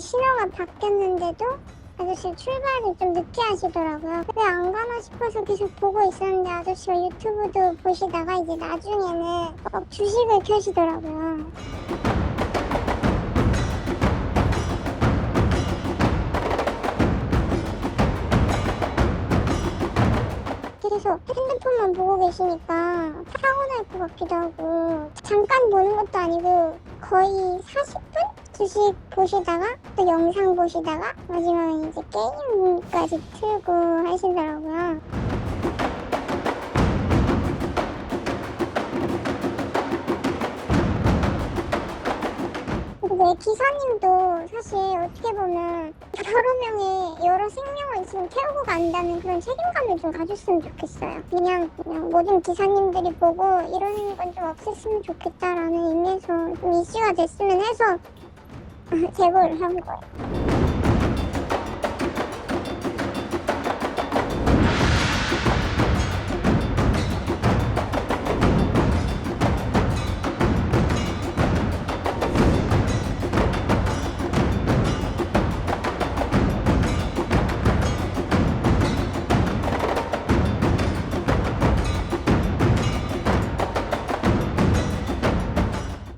신호가 바뀌었는데도 아저씨 출발을 좀 늦게 하시더라고요. 왜 안 가나 싶어서 계속 보고 있었는데 아저씨가 유튜브도 보시다가 이제 나중에는 막 주식을 켜시더라고요. 계속 핸드폰만 보고 계시니까 사고 날 것 같기도 하고 잠깐 보는 것도 아니고 거의 40분? 주식 보시다가 또 영상 보시다가 마지막에 이제 게임까지 틀고 하시더라고요. 근데 기사님도 사실 어떻게 보면 여러 명의 여러 생명을 지금 태우고 간다는 그런 책임감을 좀 가졌으면 좋겠어요. 그냥, 그냥 모든 기사님들이 보고 이러는 건 좀 없앴으면 좋겠다라는 의미에서 좀 이슈가 됐으면 해서 제보를 한 거예요.